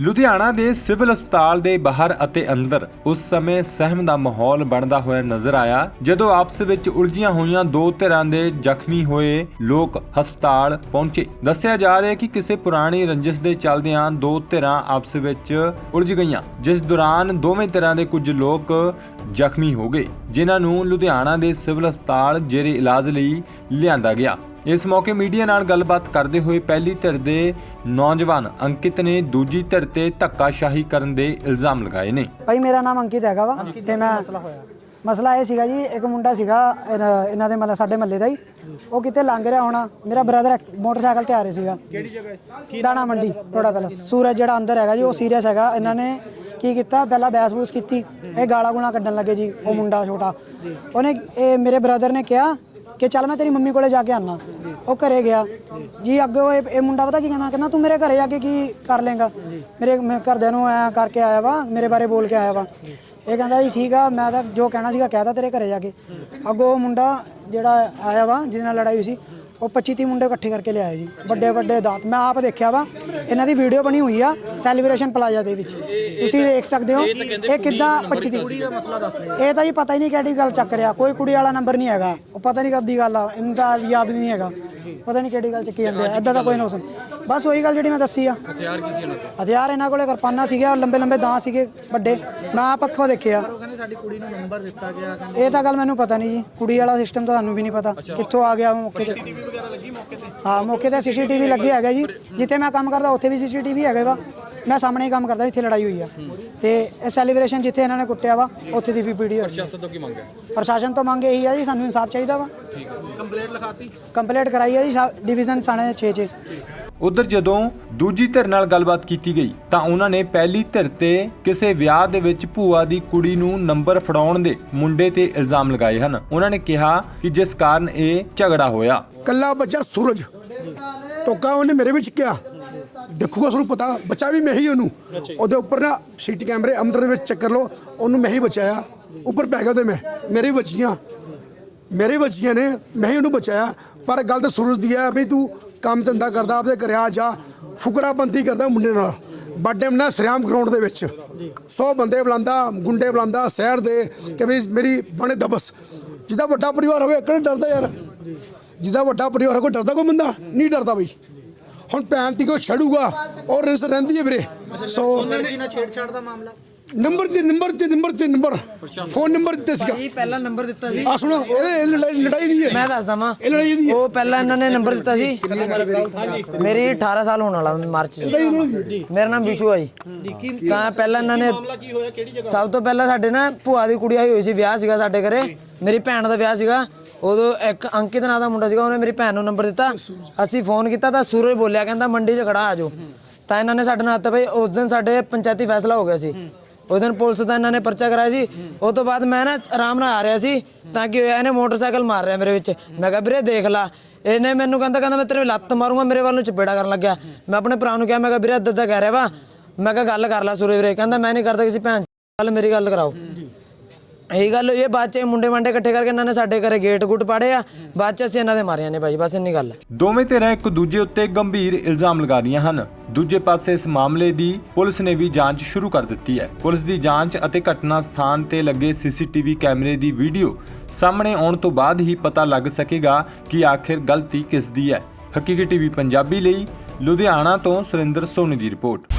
ਲੁਧਿਆਣਾ ਦੇ ਸਿਵਲ ਹਸਪਤਾਲ ਦੇ ਬਾਹਰ ਅਤੇ ਅੰਦਰ ਉਸ ਸਮੇਂ ਸਹਿਮ ਦਾ ਮਾਹੌਲ ਬਣਦਾ ਹੋਇਆ ਨਜ਼ਰ ਆਇਆ, ਜਦੋਂ ਆਪਸ ਵਿੱਚ ਉਲਝੀਆਂ ਹੋਈਆਂ ਦੋ ਧਿਰਾਂ ਦੇ ਜ਼ਖਮੀ ਹੋਏ ਲੋਕ ਹਸਪਤਾਲ ਪਹੁੰਚੇ। ਦੱਸਿਆ ਜਾ ਰਿਹਾ ਹੈ ਕਿ ਕਿਸੇ ਪੁਰਾਣੀ ਰੰਜਿਸ਼ ਦੇ ਚੱਲਦਿਆਂ ਦੋ ਧਿਰਾਂ ਆਪਸ ਵਿੱਚ ਉਲਝ ਗਈਆਂ, ਜਿਸ ਦੌਰਾਨ ਦੋਵੇਂ ਧਿਰਾਂ ਦੇ ਕੁਝ ਲੋਕ ਜ਼ਖਮੀ ਹੋ ਗਏ, ਜਿਨ੍ਹਾਂ ਨੂੰ ਲੁਧਿਆਣਾ ਦੇ ਸਿਵਲ ਹਸਪਤਾਲ ਜੇਰੇ ਇਲਾਜ ਲਈ ਲਿਆਂਦਾ ਗਿਆ। ਇਸ ਮੌਕੇ ਮੀਡੀਆ ਨਾਲ ਗੱਲਬਾਤ ਕਰਦੇ ਹੋਏ ਪਹਿਲੀ ਧਿਰ ਦੇ ਨੌਜਵਾਨ ਅੰਕਿਤ ਨੇ ਦੂਜੀ ਧਿਰ ਤੇ ਧੱਕਾਸ਼ਾਹੀ ਕਰਨ ਦੇ ਇਲਜ਼ਾਮ ਲਗਾਏ ਨੇ। ਭਾਈ ਮੇਰਾ ਨਾਮ ਅੰਕਿਤ ਹੈਗਾ ਵਾ। ਤੇ ਮੈਂ ਮਸਲਾ ਇਹ ਸੀਗਾ ਜੀ ਇੱਕ ਮੁੰਡਾ ਸੀਗਾ ਇਹਨਾਂ- ਦੇ ਮਤਲਬ ਸਾਡੇ ਮਹੱਲੇ ਦਾ ਹੀ। ਉਹ ਕਿਤੇ ਲੰਘ ਰਿਹਾ ਹੋਣਾ। ਮੇਰਾ ਬ੍ਰਦਰ ਮੋਟਰਸਾਈਕਲ ਤੇ ਆ ਰਿਹਾ ਸੀਗਾ। ਕਿਹੜੀ ਜਗ੍ਹਾ ਦਾਣਾ ਮੰਡੀ ਰੋੜਾ ਪੈਲਸ। ਸੂਰਜ ਜਿਹੜਾ ਅੰਦਰ ਹੈਗਾ ਜੀ ਉਹ ਸੀਰੀਅਸ ਹੈਗਾ। ਇਹਨਾਂ ਨੇ ਕੀ ਕੀਤਾ? ਪਹਿਲਾਂ ਬੈਸ-ਬੂਸ ਕੀਤੀ। ਇਹ ਗਾਲਾਂ ਗੁਣਾ ਕੱਢਣ ਲੱਗੇ ਜੀ ਉਹ ਮੁੰਡਾ ਛੋਟਾ। ਉਹਨੇ ਇਹ ਮੇਰੇ ਬ੍ਰਦਰ ਨੇ ਕਿਹਾ ਕਿ ਚੱਲ ਮੈਂ ਤੇਰੀ ਮੰਮੀ ਕੋਲੇ ਜਾ ਕੇ ਆਨਾ। ਉਹ ਘਰੇ ਗਿਆ। ਜੀ, ਅੱਗੇ ਉਹ ਇਹ ਇਹ ਮੁੰਡਾ ਪਤਾ ਕੀ ਕਹਿੰਦਾ? ਕਹਿੰਦਾ, ਤੂੰ ਮੇਰੇ ਘਰੇ ਜਾ ਕੇ ਕੀ ਕਰ ਲੇਗਾ ਮੇਰੇ, ਮੈਂ ਘਰਦਿਆਂ ਨੂੰ ਐ ਕਰਕੇ ਆਇਆ ਵਾ, ਮੇਰੇ ਬਾਰੇ ਬੋਲ ਕੇ ਆਇਆ ਵਾ। ਇਹ ਕਹਿੰਦਾ, ਜੀ, ਠੀਕ ਆ, ਮੈਂ ਤਾਂ ਜੋ ਕਹਿਣਾ ਸੀਗਾ ਕਹਿਤਾ ਤੇਰੇ ਘਰੇ ਜਾ ਕੇ। ਅੱਗੋਂ ਉਹ ਮੁੰਡਾ ਜਿਹੜਾ ਆਇਆ ਵਾ, ਜਿਹਦੇ ਨਾਲ ਲੜਾਈ ਹੋਈ ਸੀ ਉਹ 25 30 ਮੁੰਡੇ ਇਕੱਠੇ ਕਰਕੇ ਲਿਆਏ ਜੀ। ਵੱਡੇ ਵੱਡੇ ਦਾਤ। ਮੈਂ ਆਪ ਦੇਖਿਆ ਵਾ ਇਹਨਾਂ ਦੀ ਵੀਡੀਓ ਬਣੀ ਹੋਈ ਆ ਸੈਲੀਬ੍ਰੇਸ਼ਨ ਪਲਾਜ਼ਾ ਦੇ ਵਿੱਚ। ਤੁਸੀਂ ਦੇਖ ਸਕਦੇ ਹੋ ਇਹ ਕਿੱਦਾਂ 25 ਦੀ ਇਹ ਤਾਂ ਜੀ ਪਤਾ ਹੀ ਨਹੀਂ ਕਿਹੜੀ ਗੱਲ ਚੱਕ ਰਿਹਾ। ਕੋਈ ਕੁੜੀ ਵਾਲਾ ਨੰਬਰ ਨਹੀਂ ਹੈਗਾ। ਉਹ ਪਤਾ ਨਹੀਂ ਕਦ ਦੀ ਗੱਲ ਆ। ਇਹਨੂੰ ਤਾਂ ਯਾਦ ਨਹੀਂ ਹੈਗਾ। ਪਤਾ ਨਹੀਂ ਕਿਹੜੀ ਗੱਲ ਚੱਕੀ ਜਾਂਦੇ ਆ ਐਦਾਂ ਦਾ ਕੋਈ ਨਾ ਸੁਣ ਬਸ ਉਹੀ ਗੱਲ ਜਿਹੜੀ ਮੈਂ ਦੱਸੀ ਆ। ਹਥਿਆਰ ਕੀ ਸੀ ਇਹਨਾਂ ਕੋਲ? ਹਥਿਆਰ ਇਹਨਾਂ ਕੋਲੇ ਕਿਰਪਾਨਾਂ ਸੀਗੇ ਲੰਬੇ ਲੰਬੇ ਦਾਂ ਸੀਗੇ ਵੱਡੇ। ਮੈਂ ਆਪ ਅੱਖੋਂ ਦੇਖਿਆ ਸਾਡੀ ਕੁੜੀ ਨੂੰ ਨੰਬਰ ਦਿੱਤਾ ਗਿਆ ਇਹ ਤਾਂ ਗੱਲ ਮੈਨੂੰ ਪਤਾ ਨਹੀਂ ਜੀ। ਕੁੜੀ ਵਾਲਾ ਸਿਸਟਮ ਤਾਂ ਤੁਹਾਨੂੰ ਵੀ ਨਹੀਂ ਪਤਾ। ਕਿੱਥੋਂ ਆ ਗਿਆ ਮੌਕੇ ਤੇ? ਹਾਂ ਮੌਕੇ ਤੇ ਸੀਸੀਟੀਵੀ ਲੱਗੇ ਹੈਗਾ ਜੀ। ਜਿੱਥੇ ਮੈਂ ਕੰਮ ਕਰਦਾ ਉੱਥੇ ਵੀ ਸੀਸੀਟੀਵੀ ਹੈਗੇ ਵਾ। ਮੈਂ ਸਾਹਮਣੇ ਹੀ ਕੰਮ ਕਰਦਾ ਜਿੱਥੇ ਲੜਾਈ ਹੋਈ ਆ। ਤੇ ਇਹ ਸੈਲੀਬ੍ਰੇਸ਼ਨ ਜਿੱਥੇ ਇਹਨਾਂ ਨੇ ਕੁੱਟਿਆ ਵਾ ਉੱਥੇ ਦੀ ਵੀ ਵੀਡੀਓ ਪ੍ਰਸ਼ਾਸਨ ਤੋਂ ਕੀ ਮੰਗ ਹੈ? ਪ੍ਰਸ਼ਾਸਨ ਤੋਂ ਮੰਗ ਇਹੀ ਆ ਜੀ ਸਾਨੂੰ ਇਨਸਾਫ ਚਾਹੀਦਾ ਵਾ। ਕੰਪਲੇਂਟ ਲਿਖਾਤੀ? ਕੰਪਲੀਟ ਕਰਾਈ ਹੈ ਜੀ ਡਿਵੀਜ਼ਨ ਸਾਣੇ 6 6 ਉਧਰ ਜਦੋਂ ਦੂਜੀ ਧਿਰ ਨਾਲ ਗੱਲਬਾਤ ਕੀਤੀ ਗਈ, ਤਾਂ ਉਹਨਾਂ ਨੇ ਪਹਿਲੀ ਧਿਰ ਤੇ ਕਿਸੇ ਵਿਆਹ ਦੇ ਵਿੱਚ ਭੂਆ ਦੀ ਕੁੜੀ ਨੂੰ ਨੰਬਰ ਫੜਾਉਣ ਦੇ ਮੁੰਡੇ ਤੇ ਇਲਜ਼ਾਮ ਲਗਾਏ ਹਨ। ਉਹਨਾਂ ਨੇ ਕਿਹਾ ਕਿ ਜਿਸ ਕਾਰਨ ਇਹ ਝਗੜਾ ਹੋਇਆ। ਕੱਲਾ ਬੱਚਾ ਸੂਰਜ ਧੋਖਾ ਉਹਨੇ ਮੇਰੇ ਵਿੱਚ ਕਿਹਾ? ਦੇਖੂਗਾ ਤੁਹਾਨੂੰ ਪਤਾ, ਬੱਚਾ ਵੀ ਮੈਂ ਹੀ ਉਹਨੂੰ। ਉਹਦੇ ਉੱਪਰ ਨਾ ਸੀਟੀ ਕੈਮਰੇ ਅੰਦਰ ਦੇ ਵਿੱਚ ਚੈੱਕ ਕਰ ਲਓ, ਉਹਨੂੰ ਮੈਂ ਹੀ ਬਚਾਇਆ। ਉੱਪਰ ਪੈ ਗਿਆ ਉਹਦੇ ਮੈਂ, ਮੇਰੇ ਬੱਚੀਆਂ ਮੇਰੇ ਬੱਚੀਆਂ ਨੇ, ਮੈਂ ਹੀ ਉਹਨੂੰ ਬਚਾਇਆ। ਪਰ ਗੱਲ ਤਾਂ ਸੂਰਜ ਦੀ ਹੈ, ਵੀ ਤੂੰ ਕੰਮ ਧੰਦਾ ਕਰਦਾ, ਆਪਦੇ ਘਰੇ ਜਾ, ਫੁਕਰਾਬੰਦੀ ਕਰਦਾ ਮੁੰਡੇ ਨਾਲ। ਬਰਥਡੇ ਮਨਾ ਸਰਿਆਮ ਗਰਾਊਂਡ ਦੇ ਵਿੱਚ। 100 ਬੰਦੇ ਬੁਲਾਉਂਦਾ, ਗੁੰਡੇ ਬੁਲਾਉਂਦਾ, ਸ਼ਹਿਰ ਦੇ ਕਿ ਵੀ ਮੇਰੀ ਬਣੇ ਦਬਸ। ਜਿਹਦਾ ਵੱਡਾ ਪਰਿਵਾਰ ਹੋਵੇ ਕਿਹੜਾ ਡਰਦਾ ਯਾਰ। ਜਿਹਦਾ ਵੱਡਾ ਪਰਿਵਾਰ ਹੋਵੇ, ਕੋਈ ਡਰਦਾ ਕੋਈ ਬੰਦਾ? ਨਹੀਂ ਡਰਦਾ ਬਈ। ਹੁਣ ਭੈਣ ਤੀ ਕੋ ਛੜੂਗਾ ਔਰ ਰਿਸ ਰਹਿੰਦੀ ਹੈ ਵੀਰੇ। ਸੋ ਲੜਕੀ ਨਾਲ ਛੇੜਛਾੜ ਦਾ ਮਾਮਲਾ? ਨੰਬਰ ਤੇ ਨੰਬਰ ਤੇ ਨੰਬਰ ਤੇ ਨੰਬਰ। ਫੋਨ ਨੰਬਰ ਦਿੱਤੇ ਸੀਗਾ। ਜੀ ਪਹਿਲਾ ਨੰਬਰ ਦਿੱਤਾ ਸੀ। ਆ ਸੁਣੋ ਇਹ ਲੜਾਈ ਲੜਾਈ ਦੀ ਹੈ। ਮੈਂ ਦੱਸਦਾ ਵਾਂ ਇਹ ਲੜਾਈ ਦੀ ਹੈ। ਉਹ ਪਹਿਲਾਂ ਇਹਨਾਂ ਨੇ ਨੰਬਰ ਦਿੱਤਾ ਸੀ। ਮੇਰੀ 18 ਸਾਲ ਹੋਣ ਵਾਲਾ ਮਾਰਚ 'ਚ। ਹੈ। ਮੇਰਾ ਨਾਮ ਵਿਸ਼ੂ ਆ ਜੀ। ਤਾਂ ਪਹਿਲਾਂ ਇਹਨਾਂ ਨੇ ਮਾਮਲਾ ਕੀ ਹੋਇਆ? ਕਿਹੜੀ ਜਗ੍ਹਾ? ਸਭ ਤੋਂ ਪਹਿਲਾਂ ਸਾਡੇ ਨਾ ਭੂਆ ਦੀ ਕੁੜੀ ਆਈ ਹੋਈ ਸੀ ਵਿਆਹ ਸੀਗਾ ਸਾਡੇ ਘਰੇ। ਮੇਰੀ ਭੈਣ ਦਾ ਵਿਆਹ ਸੀਗਾ। ਉਦੋਂ ਇੱਕ ਅੰਕਿਤ ਨਾਂ ਦਾ ਮੁੰਡਾ ਸੀਗਾ ਉਹਨੇ ਮੇਰੀ ਭੈਣ ਨੂੰ ਨੰਬਰ ਦਿੱਤਾ। ਅਸੀਂ ਫੋਨ ਕੀਤਾ ਤਾਂ ਸੂਰਜ ਬੋਲਿਆ ਕਹਿੰਦਾ ਮੰਡੀ 'ਚ ਖੜਾ ਆ ਜਾਓ। ਤਾਂ ਇਹਨਾਂ ਨੇ ਸਾਡੇ ਨਾਲ ਹੱਥ ਭਾਈ ਉਸ ਦਿਨ ਸਾਡੇ ਪੰਚਾਇਤੀ ਫੈਸਲਾ ਹੋ ਗਿਆ ਸੀ। ਉਸ ਦਿਨ ਪੁਲਿਸ ਦਾ ਇਹਨਾਂ ਨੇ ਪਰਚਾ ਕਰਾਇਆ ਸੀ। ਉਸ ਤੋਂ ਬਾਅਦ ਮੈਂ ਨਾ ਆਰਾਮ ਨਾਲ ਆ ਰਿਹਾ ਸੀ ਤਾਂ ਕਿ ਹੋਇਆ ਇਹਨੇ ਮੋਟਰਸਾਈਕਲ ਮਾਰ ਰਿਹਾ ਮੇਰੇ ਵਿੱਚ। ਮੈਂ ਕਿਹਾ, ਵੀਰੇ ਦੇਖ ਲਾ। ਇਹਨੇ ਮੈਨੂੰ ਕਹਿੰਦਾ ਕਹਿੰਦਾ ਮੈਂ ਤੇਰੇ ਲੱਤ ਮਾਰੂੰਗਾ, ਮੇਰੇ ਵੱਲ ਨੂੰ ਚਪੇੜਾ ਕਰਨ ਲੱਗਿਆ। ਮੈਂ ਆਪਣੇ ਭਰਾ ਨੂੰ ਕਿਹਾ, ਮੈਂ ਕਿਹਾ, ਵੀਰੇ ਅੱਦਾ ਦਾ ਕਹਿ ਰਿਹਾ ਵਾ। ਮੈਂ ਕਿਹਾ, ਗੱਲ ਕਰ ਲੈ ਸੂਰਜ ਵੀਰੇ। ਕਹਿੰਦਾ, ਮੈਂ ਨਹੀਂ ਕਰਦਾ ਕਿਸੇ ਭੈਣ ਗੱਲ ਮੇਰੀ ਗੱਲ ਕਰਾਓ। ਇਹੀ ਗੱਲ ਹੋਈ ਹੈ, ਬਾਅਦ ਚ ਇਹ ਮੁੰਡੇ ਮੰਡੇ ਇਕੱਠੇ ਕਰਕੇ ਇਹਨਾਂ ਨੇ ਸਾਡੇ ਘਰੇ ਗੇਟ ਗੁੱਟ ਪਾੜੇ ਆ, ਬਾਅਦ ਚ ਅਸੀਂ ਇਹਨਾਂ ਦੇ ਮਾਰਿਆ ਨੇ ਭਾਈ ਬਸ ਇੰਨੀ ਗੱਲ ਹੈ। ਦੋਵੇਂ ਧਿਰਾਂ ਇੱਕ ਦੂਜੇ ਉੱਤੇ ਗੰਭੀਰ ਇਲਜ਼ਾਮ ਲਗਾ ਰਹੀਆਂ ਹਨ। ਦੂਜੇ ਪਾਸੇ ਇਸ ਮਾਮਲੇ ਦੀ ਪੁਲਿਸ ਨੇ ਵੀ ਜਾਂਚ ਸ਼ੁਰੂ ਕਰ ਦਿੱਤੀ ਹੈ। ਪੁਲਿਸ ਦੀ ਜਾਂਚ ਅਤੇ ਘਟਨਾ ਸਥਾਨ ਤੇ ਲੱਗੇ ਸੀਸੀਟੀਵੀ ਕੈਮਰੇ ਦੀ ਵੀਡੀਓ ਸਾਹਮਣੇ ਆਉਣ ਤੋਂ ਬਾਅਦ ਹੀ ਪਤਾ ਲੱਗ ਸਕੇਗਾ ਕਿ ਆਖਿਰ ਗਲਤੀ ਕਿਸ ਦੀ ਹੈ। ਹਕੀਕੀ ਟੀਵੀ ਪੰਜਾਬੀ ਲਈ ਲੁਧਿਆਣਾ ਤੋਂ ਸੁਰਿੰਦਰ ਸੋਨੀ ਦੀ ਰਿਪੋਰਟ।